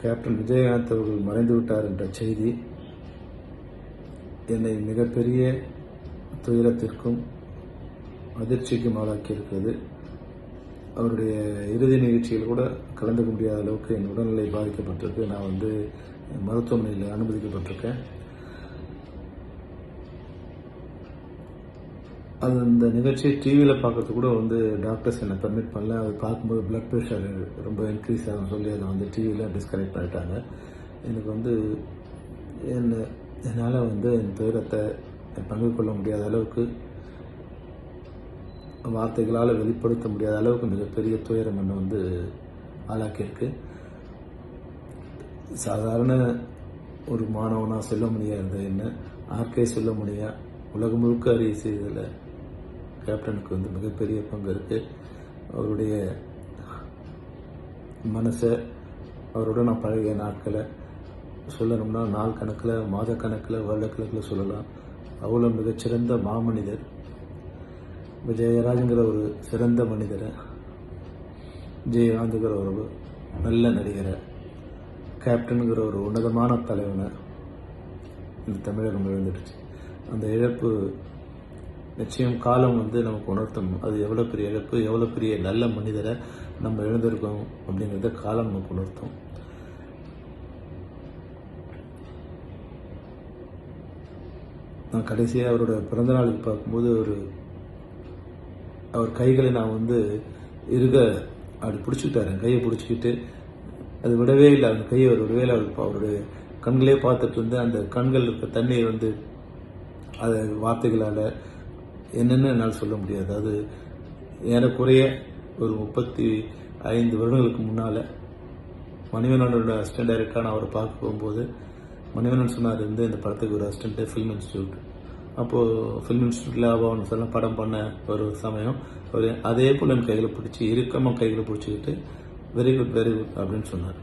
Captain Vijayakanth அவர்கள் மறைந்து விட்டார் என்ற செய்தி என்னை மிகப்பெரிய துயரத்திற்கும் அதிர்ச்சிக்கும் ஆளாக்கியிருக்கிறது. அவருடைய இறுதி நிகழ்ச்சியில் கூட கலந்துக்க முடியாத அளவுக்கு என் உடல்நிலை பாதிக்கப்பட்டிருக்கு. நான் வந்து மருத்துவமனையில் அனுமதிக்கப்பட்டிருக்கேன். அது அந்த நிகழ்ச்சியை டிவியில் பார்க்கறது கூட வந்து டாக்டர்ஸ் என்னை பர்மிட் பண்ணல. அது பார்க்கும்போது பிளட் ப்ரெஷர் ரொம்ப இன்க்ரீஸ் ஆகும் சொல்லி அதை வந்து டிவியில் டிஸ்கனெக்ட் பண்ணிட்டாங்க. எனக்கு வந்து என்ன என்னால் வந்து என் துயரத்தை பங்கு கொள்ள முடியாத அளவுக்கு வார்த்தைகளால் வெளிப்படுத்த முடியாத அளவுக்கு மிகப்பெரிய துயரம் என்னை வந்து ஆளாக்கியிருக்கு. சாதாரண ஒரு மாணவனாக சொல்ல முடியாத என்ன. ஆர்கே சொல்ல முடியா உலகம் முழுக்க அறிய செய்ததில் கேப்டனுக்கு வந்து மிகப்பெரிய பங்கு இருக்குது அவருடைய மனசை அவரோட நான் பழகிய நாட்களை சொல்லணும்னா நாள் கணக்கில் மாத கணக்கில் வருடக்கணக்கில் சொல்லலாம். அவ்வளோ மிகச்சிறந்த மாமனிதர். விஜயராஜுங்கிற ஒரு சிறந்த மனிதரை விஜயகாந்துங்கிற ஒரு நல்ல நடிகரை கேப்டனுங்கிற ஒரு உன்னதமான தலைவனை இந்த தமிழகம் இழந்துடுச்சு. அந்த இழப்பு நிச்சயம் காலம் வந்து நமக்கு உணர்த்தும் அது எவ்வளோ பெரிய இழப்பு எவ்வளோ பெரிய நல்ல மனிதரை நம்ம இழந்திருக்கோம் அப்படிங்கிறத காலம் நமக்கு உணர்த்தும். நான் கடைசியாக அவரோட பிறந்தநாளுக்கு பார்க்கும்போது ஒரு அவர் கைகளை நான் வந்து இருக அப்படி பிடிச்சிக்கிட்டாரு. என் கையை பிடிச்சிக்கிட்டு அது விடவே இல்லை. அந்த கையை அவர் விடவே இல்லை அவர் அவருடைய கண்களே பார்த்துட்டு இருந்து அந்த கண்கள் இருக்க தண்ணீர் வந்து அது வார்த்தைகளால் என்னென்னு என்னால் சொல்ல முடியாது. அது ஏறக்குறைய ஒரு முப்பத்தி ஐந்து வருடங்களுக்கு முன்னால் மணிவண்ணனோட அசிஸ்டன்ட் டைரக்டராக நான் அவரை பார்க்க போகும்போது மணிவண்ணன் சொன்னார் இருந்து இந்த படத்துக்கு ஒரு அசிஸ்டண்ட்டு ஃபில்ம் இன்ஸ்டியூட் அப்போது ஃபில்ம் இன்ஸ்டியூட்டில் அவன் சொல்ல படம் பண்ண ஒரு சமயம் ஒரு அதே போல் என் கைகளை பிடிச்சி இறுக்கமாக கைகளை பிடிச்சிக்கிட்டு வெரி குட் வெரி குட் அப்படின்னு சொன்னார்.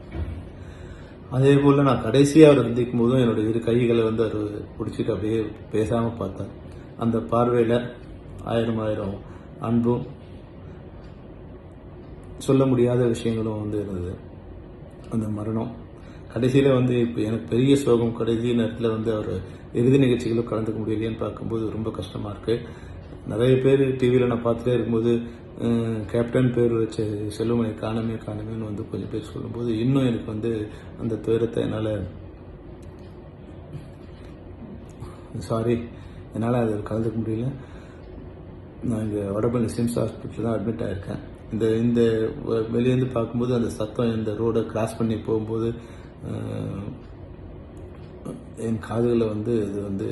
அதே போல் நான் கடைசியாக அவர் சந்திக்கும் போதும் என்னோட இரு கைகளை வந்து அவர் பிடிச்சிட்டு அப்படியே பேசாமல் பார்த்தேன் அந்த பார்வையில் ஆயிரம் ஆயிரம் அன்பும் சொல்ல முடியாத விஷயங்களும் வந்து இருந்தது. அந்த மரணம். கடைசியில் வந்து இப்போ எனக்கு பெரிய சோகம் கடைசி நேரத்தில் வந்து அவர் இறுதி நிகழ்ச்சிகளும் கலந்துக்க முடியலையேன்னு பார்க்கும்போது ரொம்ப கஷ்டமாக இருக்குது நிறைய பேர் டிவியில் நான் பார்த்துட்டே இருக்கும்போது கேப்டன் பேர் வச்ச செல்வமணி காணமே காணமேன்னு வந்து கொஞ்சம் பேர் சொல்லும்போது இன்னும் எனக்கு வந்து அந்த துயரத்தை என்னால் சாரி என்னால் அதில் கலந்துக்க முடியல. நான் இங்கே வடபழனி சிம்ஸ் ஹாஸ்பிட்டல் தான் அட்மிட் ஆகிருக்கேன் இந்த இந்த வ- வெளியேந்து பார்க்கும்போது அந்த சத்தம் இந்த ரோடை கிராஸ் பண்ணி போகும்போது என் காதுகளில் வந்து இது வந்து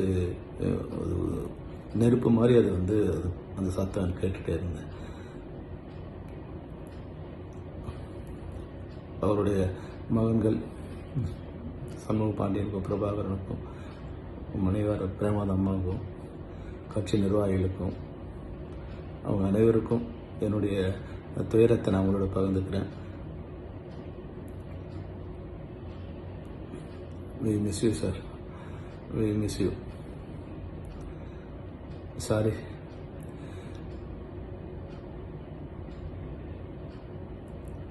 ஒரு நெருப்பு மாதிரி அது வந்து அது அந்த சத்தம் கேட்டுகிட்டே இருந்தேன். அவருடைய மகன்கள் சண்முக பாண்டியனுக்கும் பிரபாகரனுக்கும் மனைவர் பிரேமாத அம்மாவுக்கும் கட்சி நிர்வாகிகளுக்கும் அவங்க அனைவருக்கும் என்னுடைய துயரத்தை நான் உங்களோட பகிர்ந்துக்கிறேன். We miss you sir we miss you sorry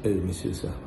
we miss you sir